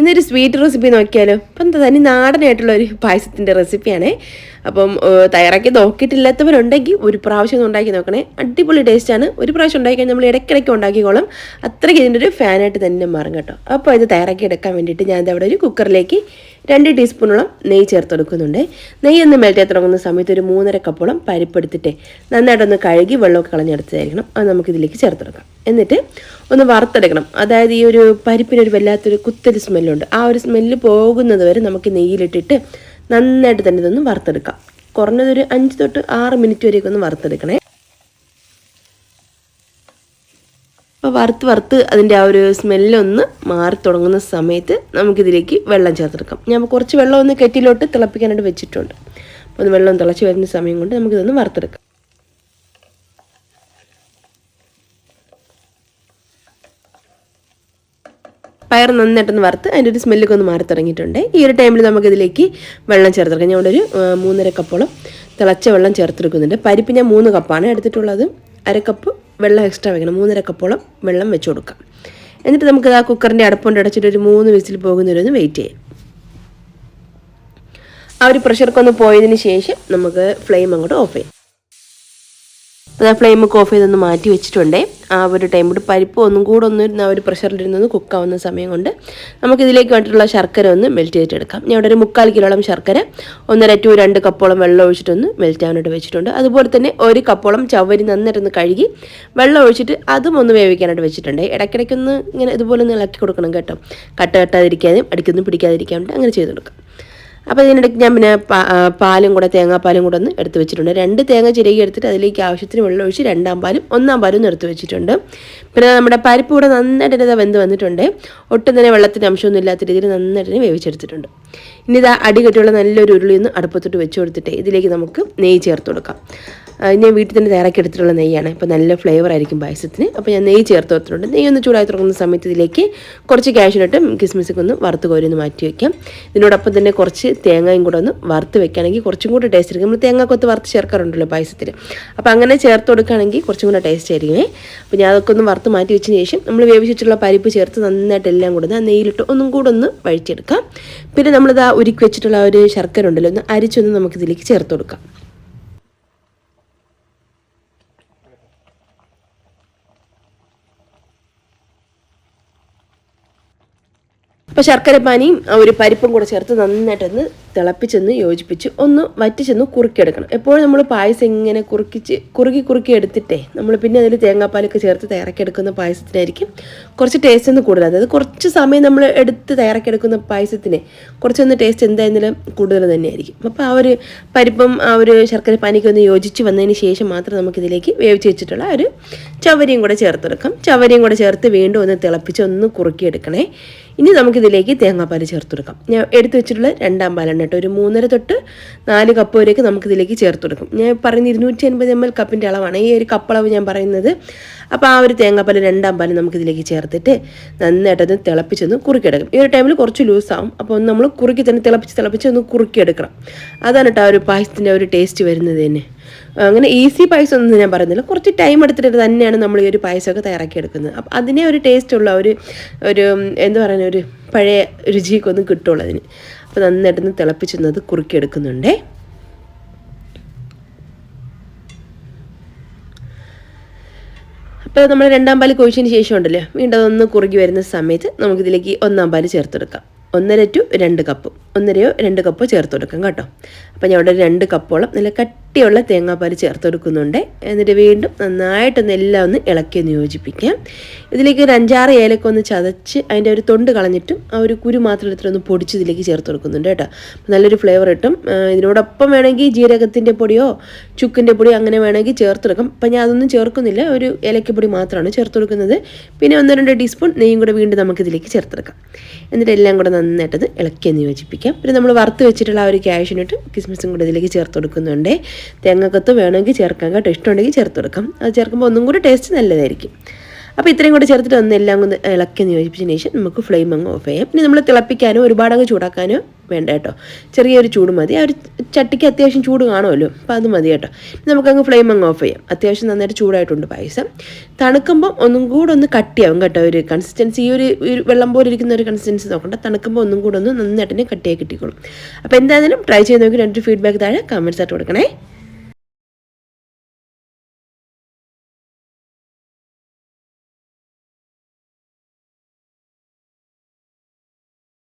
ഇന്നൊരു sweet recipe നോക്കിയാലോ? അപ്പം തനി നാടനായിട്ടുള്ള ഒരു പായസത്തിന്റെ റെസിപ്പിയാണേ അപ്പം തയ്യാറാക്കി നോക്കിയിട്ടില്ലാത്തവരുണ്ടെങ്കിൽ ഒരു പ്രാവശ്യം ഉണ്ടാക്കി നോക്കണേ. അടിപൊളി ടേസ്റ്റാണ് ഒരു പ്രാവശ്യം ഉണ്ടാക്കി നമ്മൾ ഇടയ്ക്കിടയ്ക്ക് ഉണ്ടാക്കിക്കോളും. അത്രയ്ക്ക് ഇതിന്റെ ഒരു ഫാനായിട്ട് തന്നെ മാറും കേട്ടോ. അപ്പോൾ ഇത് തയ്യാറാക്കി എടുക്കാൻ വേണ്ടിയിട്ട് ഞാൻ അവിടെ ഒരു കുക്കറിലേക്ക് രണ്ട് ടീസ്പൂണോളം നെയ്യ് ചേർത്ത് കൊടുക്കുന്നുണ്ട്. നെയ്യ് ഒന്ന് മെൽറ്റ് ചെയ്ത് തുടങ്ങുന്ന സമയത്ത് ഒരു മൂന്നര കപ്പോളം പരിപ്പെടുത്തിട്ട് നന്നായിട്ടൊന്ന് കഴുകി വെള്ളമൊക്കെ കളഞ്ഞെടുത്തതായിരിക്കണം. അത് നമുക്കിതിലേക്ക് ചേർത്ത് കൊടുക്കാം. എന്നിട്ട് ഒന്ന് വറുത്തെടുക്കണം. അതായത് ഈ ഒരു പരിപ്പിനൊരു വല്ലാത്തൊരു കുത്തരി സ്മെല്ലുണ്ട്. ആ ഒരു സ്മെല്ല് പോകുന്നത് വരെ നമുക്ക് നെയ്യിലിട്ടിട്ട് നന്നായിട്ട് തന്നെ ഇതൊന്ന് വറുത്തെടുക്കാം. കുറഞ്ഞതൊരു അഞ്ച് തൊട്ട് ആറ് മിനിറ്റ് വരെയൊക്കെ ഒന്ന് വറുത്തെടുക്കണേ. അപ്പോൾ വറുത്ത് വറുത്ത് അതിന്റെ ആ ഒരു സ്മെല്ലൊന്ന് മാറി തുടങ്ങുന്ന സമയത്ത് നമുക്കിതിലേക്ക് വെള്ളം ചേർത്തെടുക്കാം. ഞാൻ കുറച്ച് വെള്ളം ഒന്ന് കെറ്റിലോട്ട് തിളപ്പിക്കാനായിട്ട് വെച്ചിട്ടുണ്ട്. അപ്പോൾ ഒന്ന് വെള്ളം തിളച്ച് വരുന്ന സമയം കൊണ്ട് നമുക്കിതൊന്ന് വറുത്തെടുക്കാം. പയർ നന്നായിട്ടൊന്ന് വറുത്ത് അതിന്റെ ഒരു സ്മെല്ലൊക്കെ ഒന്ന് മാറി തുടങ്ങിയിട്ടുണ്ട്. ഈ ഒരു ടൈമിൽ നമുക്കിതിലേക്ക് വെള്ളം ചേർത്തെടുക്കാം. ആ, മൂന്നര കപ്പോളം തിളച്ച വെള്ളം ചേർത്തെടുക്കുന്നുണ്ട്. പരിപ്പ് ഞാൻ മൂന്ന് കപ്പാണ് എടുത്തിട്ടുള്ളത്. അര കപ്പ് വെള്ളം എക്സ്ട്രാ വെക്കണം. മൂന്നര കപ്പോളം വെള്ളം വെച്ച് കൊടുക്കാം. എന്നിട്ട് നമുക്ക് ആ കുക്കറിന്റെ അടപ്പുണ്ട്. അടച്ചിട്ട് ഒരു മൂന്ന് വിസിൽ പോകുന്നവരൊന്ന് വെയിറ്റ് ചെയ്യാം. ആ ഒരു പ്രഷർക്കൊന്ന് പോയതിന് ശേഷം നമുക്ക് ഫ്ലെയിം അങ്ങോട്ട് ഓഫ് ചെയ്യാം. അപ്പോൾ ഞാൻ ഫ്ലെയിം ഒക്കെ ഓഫ് ചെയ്തൊന്ന് മാറ്റി വെച്ചിട്ടുണ്ട്. ആ ഒരു ടൈം കൂടി പരിപ്പ് ഒന്നും കൂടെ ഒന്നും ആ ഒരു കുക്ക് കുക്കാവുന്ന സമയം കൊണ്ട് നമുക്കിതിലേക്ക് വേണ്ടിയിട്ടുള്ള ശർക്കര ഒന്ന് മെൽറ്റ് ചെയ്തിട്ടെടുക്കാം. ഞാൻ ഇവിടെ ഒരു മുക്കാൽ കിലോളം ശർക്കര ഒന്നര ടു രണ്ട് കപ്പോളം വെള്ളം ഒഴിച്ചിട്ടൊന്ന് മെൽറ്റ് ആവാനായിട്ട് വെച്ചിട്ടുണ്ട്. അതുപോലെ തന്നെ ഒരു കപ്പോളം ചവരി നന്നായിട്ടൊന്ന് കഴുകി വെള്ളം ഒഴിച്ചിട്ട് അതും ഒന്ന് വേവിക്കാനായിട്ട് വെച്ചിട്ടുണ്ട്. ഇടയ്ക്കിടയ്ക്കൊന്ന് ഇങ്ങനെ ഇതുപോലെ ഒന്ന് ഇളക്കി കൊടുക്കണം കേട്ടോ. കട്ട കട്ടാതിരിക്കാതെയും അടിക്കൊന്നും പിടിക്കാതിരിക്കാൻ അങ്ങനെ ചെയ്ത് കൊടുക്കാം. അപ്പോൾ ഇതിനിടയ്ക്ക് ഞാൻ പിന്നെ പാലും കൂടെ തേങ്ങാപ്പാലും കൂടെ ഒന്ന് എടുത്ത് വെച്ചിട്ടുണ്ട്. രണ്ട് തേങ്ങ ചിരകി എടുത്തിട്ട് അതിലേക്ക് ആവശ്യത്തിന് വെള്ളം ഒഴിച്ച് രണ്ടാം പാലും ഒന്നാം പാലും ഒന്ന് എടുത്ത് വെച്ചിട്ടുണ്ട്. പിന്നെ നമ്മുടെ പരിപ്പ് കൂടെ നന്നായിട്ട് വെന്ത് വന്നിട്ടുണ്ട്. ഒട്ടും തന്നെ വെള്ളത്തിന്റെ അംശമൊന്നും ഇല്ലാത്ത രീതിയിൽ നന്നായിട്ട് വേവിച്ചെടുത്തിട്ടുണ്ട്. ഇനി ഇതാ അടികെട്ടിയുള്ള നല്ലൊരു ഉരുളി ഒന്ന് അടുപ്പത്തോട്ട് വെച്ച് കൊടുത്തിട്ട് ഇതിലേക്ക് നമുക്ക് നെയ്യ് ചേർത്ത് കൊടുക്കാം. ഞാൻ വീട്ടിൽ തന്നെ തയ്യാറാക്കി എടുത്തിട്ടുള്ള നെയ്യാണ്. അപ്പോൾ നല്ല ഫ്ലേവർ ആയിരിക്കും പായസത്തിന്. അപ്പോൾ ഞാൻ നെയ്യ് ചേർത്ത് കൊടുത്തിട്ടുണ്ട്. നെയ്യ് ഒന്ന് ചൂടായി തുടങ്ങുന്ന സമയത്ത് ഇതിലേക്ക് കുറച്ച് ക്യാഷിനിട്ട് കിസ്മിസൊക്കെ ഒന്ന് വറുത്ത് കോരി ഒന്ന് മാറ്റി വയ്ക്കാം ഇതിനോടൊപ്പം തന്നെ കുറച്ച് തേങ്ങയും കൂടെ ഒന്ന് വറുത്ത് വെക്കുകയാണെങ്കിൽ കുറച്ചും കൂടെ ടേസ്റ്റ് ആയിരിക്കും. നമ്മൾ തേങ്ങ കൊത്ത് വറുത്ത് ചേർക്കാറുണ്ടല്ലോ പായസത്തിൽ അപ്പോൾ അങ്ങനെ ചേർത്ത് കൊടുക്കുകയാണെങ്കിൽ കുറച്ചും കൂടെ ടേസ്റ്റ് ആയിരിക്കുമേ. അപ്പോൾ ഞാൻ അതൊക്കെ ഒന്ന് വറുത്ത് മാറ്റി വെച്ചതിന് ശേഷം നമ്മൾ വേവിച്ചിട്ടുള്ള പരിപ്പ് ചേർത്ത് നന്നായിട്ട് എല്ലാം കൂടെ ആ നെയ്യിലിട്ട് ഒന്നും കൂടെ ഒന്ന് വഴിച്ചെടുക്കാം പിന്നെ നമ്മളിത് ആ ഉരുക്കി വെച്ചിട്ടുള്ള ഒരു ശർക്കര ഉണ്ടല്ലോ ഒന്ന് അരിച്ചൊന്ന് നമുക്കിതിലേക്ക് ചേർത്ത് കൊടുക്കാം. അപ്പോൾ ആ ഒരു പരിപ്പും കൂടെ ചേർത്ത് നന്നായിട്ടൊന്ന് തിളപ്പിച്ചൊന്ന് യോജിപ്പിച്ച് ഒന്ന് വറ്റിച്ചൊന്ന് കുറുക്കിയെടുക്കണം. എപ്പോഴും നമ്മൾ പായസം ഇങ്ങനെ കുറുക്കിച്ച് കുറുക്കി കുറുക്കി എടുത്തിട്ടേ നമ്മൾ പിന്നെ അതിൽ തേങ്ങാപ്പാലൊക്കെ ചേർത്ത് തയ്യാറാക്കിയെടുക്കുന്ന പായസത്തിനായിരിക്കും കുറച്ച് ടേസ്റ്റ് ഒന്ന് കൂടുതൽ. അതായത് കുറച്ച് സമയം നമ്മൾ എടുത്ത് തയ്യാറാക്കിയെടുക്കുന്ന പായസത്തിന് കുറച്ചൊന്ന് ടേസ്റ്റ് എന്തായാലും കൂടുതൽ തന്നെയായിരിക്കും. അപ്പോൾ ആ ഒരു പരിപ്പും ആ ഒരു ശർക്കര പാനിക്ക് ഒന്ന് യോജിച്ച് വന്നതിന് ശേഷം മാത്രം നമുക്കിതിലേക്ക് വേവിച്ച് വെച്ചിട്ടുള്ള ഒരു ചവരിയും കൂടെ ചേർത്തെടുക്കാം ചവരിയും കൂടെ ചേർത്ത് വീണ്ടും ഒന്ന് തിളപ്പിച്ച് ഒന്ന് കുറുക്കിയെടുക്കണേ. ഇനി നമുക്കിതിലേക്ക് തേങ്ങാപ്പാൽ ചേർത്ത് കൊടുക്കാം ഞാൻ എടുത്തു വെച്ചിട്ടുള്ള രണ്ടാം പാലാണ് കേട്ടോ. ഒരു മൂന്നര തൊട്ട് നാല് കപ്പ് വരെയൊക്കെ നമുക്കിതിലേക്ക് ചേർത്ത് കൊടുക്കും ഞാൻ പറയുന്ന ഇരുന്നൂറ്റി അൻപത് എം എൽ കപ്പിന്റെ അളവാണ്. ഈ ഒരു കപ്പളവ് ഞാൻ പറയുന്നത്. അപ്പോൾ ആ ഒരു തേങ്ങാപ്പാൽ രണ്ടാം പാൽ നമുക്കിതിലേക്ക് ചേർത്തിട്ട് നന്നായിട്ടൊന്ന് തിളപ്പിച്ചൊന്ന് കുറുക്കിയെടുക്കും. ഈ ഒരു ടൈമിൽ കുറച്ച് ലൂസാവും അപ്പോൾ ഒന്ന് നമ്മൾ കുറുക്കി തന്നെ തിളപ്പിച്ച് തിളപ്പിച്ച് ഒന്ന് കുറുക്കിയെടുക്കണം. അതാണ് കേട്ടോ ആ ഒരു പായസത്തിന്റെ ഒരു ടേസ്റ്റ് വരുന്നത് തന്നെ. അങ്ങനെ ഈസി പായസം ഒന്നും ഞാൻ പറയുന്നില്ല. കുറച്ച് ടൈം എടുത്തിട്ട് തന്നെയാണ് നമ്മൾ ഈ ഒരു പായസമൊക്കെ തയ്യാറാക്കിയെടുക്കുന്നത്. അപ്പം അതിനെ ഒരു ടേസ്റ്റുള്ള ഒരു ഒരു എന്താ പറയുക ഒരു പഴയ രുചിയൊക്കെ ഒന്ന് കിട്ടുള്ളൂ അതിന്. അപ്പോൾ നന്നായിട്ടൊന്ന് തിളപ്പിച്ചൊന്നത് കുറുക്കിയെടുക്കുന്നുണ്ടേ. അപ്പോൾ നമ്മൾ രണ്ടാം പാൽ കൊഴിച്ചതിന് ശേഷം ഉണ്ടല്ലോ വീണ്ടും അതൊന്ന് കുറുകി വരുന്ന സമയത്ത് നമുക്കിതിലേക്ക് ഒന്നാം പാൽ ചേർത്തെടുക്കാം. ഒന്നര ടു രണ്ട് കപ്പ്. ഒന്നരയോ രണ്ട് കപ്പോ ചേർത്ത് കൊടുക്കാം കേട്ടോ. അപ്പോൾ ഞാൻ ഇവിടെ രണ്ട് കപ്പോളം നല്ല കട്ടിയുള്ള തേങ്ങാപ്പാൽ ചേർത്ത് കൊടുക്കുന്നുണ്ട് എന്നിട്ട് വീണ്ടും നന്നായിട്ടൊന്ന് എല്ലാം ഒന്ന് ഇളക്കി ഒന്ന് യോജിപ്പിക്കാം. ഇതിലേക്ക് ഒരു അഞ്ചാറ് ഏലക്ക ഒന്ന് ചതച്ച് അതിന്റെ ഒരു തൊണ്ട് കളഞ്ഞിട്ടും ആ ഒരു കുരു മാത്രം എടുത്തിട്ട് ഒന്ന് പൊടിച്ച് ഇതിലേക്ക് ചേർത്ത് കൊടുക്കുന്നുണ്ട് കേട്ടോ. നല്ലൊരു ഫ്ലേവർ കിട്ടും. ഇതിനോടൊപ്പം വേണമെങ്കിൽ ജീരകത്തിന്റെ പൊടിയോ ചുക്കിന്റെ പൊടിയോ അങ്ങനെ വേണമെങ്കിൽ ചേർത്ത് കൊടുക്കാം അപ്പം ഞാൻ അതൊന്നും ചേർക്കുന്നില്ല. ഒരു ഏലക്കപ്പൊടി മാത്രമാണ് ചേർത്ത് കൊടുക്കുന്നത് പിന്നെ ഒന്ന് രണ്ട് ടീസ്പൂൺ നെയ്യും കൂടെ വീണ്ടും നമുക്ക് നമുക്കിതിലേക്ക് ചേർത്തെടുക്കാം. എന്നിട്ട് എല്ലാം കൂടെ നന്നായിട്ടത് ഇളക്കി ഒന്ന് യോജിപ്പിക്കാം. പിന്നെ നമ്മൾ വറുത്ത് വെച്ചിട്ടുള്ള ആ ഒരു ക്യാഷിനിട്ട് കിസ്മിസും കൂടെ ഇതിലേക്ക് ചേർത്ത് കൊടുക്കുന്നുണ്ട്. തേങ്ങക്കത്ത് വേണമെങ്കിൽ ചേർക്കാം കേട്ടോ. ഇഷ്ടമുണ്ടെങ്കിൽ ചേർത്ത് കൊടുക്കാം. അത് ചേർക്കുമ്പോൾ ഒന്നും കൂടി ടേസ്റ്റ് നല്ലതായിരിക്കും. അപ്പോൾ ഇത്രയും കൂടെ ചേർത്തിട്ട് ഒന്ന് എല്ലാം ഒന്ന് ഇളക്കി നിയോജിപ്പിച്ചതിന് യോജിപ്പിച്ചതിന് ശേഷം നമുക്ക് ഫ്ലെയിം അങ്ങ് ഓഫ് ചെയ്യാം. പിന്നെ നമ്മൾ തിളപ്പിക്കാനോ ഒരുപാടങ്ങ് ചൂടാക്കാനോ വേണ്ട കേട്ടോ. ചെറിയൊരു ചൂട് മതി. ആ ഒരു ചട്ടിക്ക് അത്യാവശ്യം ചൂട് കാണുമല്ലോ. അപ്പോൾ അത് മതി കേട്ടോ. നമുക്കങ്ങ് ഫ്ലെയിം അങ്ങ് ഓഫ് ചെയ്യാം. അത്യാവശ്യം നന്നായിട്ട് ചൂടായിട്ടുണ്ട് പായസം. തണുക്കുമ്പം ഒന്നും കൂടെ ഒന്ന് കട്ടിയാവും കേട്ടോ. ഒരു കൺസിസ്റ്റൻസി ഈ ഒരു ഒരു വെള്ളം പോലെ ഇരിക്കുന്ന ഒരു കൺസിസ്റ്റൻസി നോക്കണ്ട. തണുക്കുമ്പോൾ ഒന്നും കൂടെ ഒന്ന് നന്നായിട്ട് തന്നെ കട്ടിയായി കിട്ടിക്കോളും. അപ്പോൾ എന്തായാലും ട്രൈ ചെയ്ത് നോക്കി. രണ്ട് ഫീഡ്ബാക്ക് താഴെ കമൻസ് ആയിട്ട് കൊടുക്കണേ.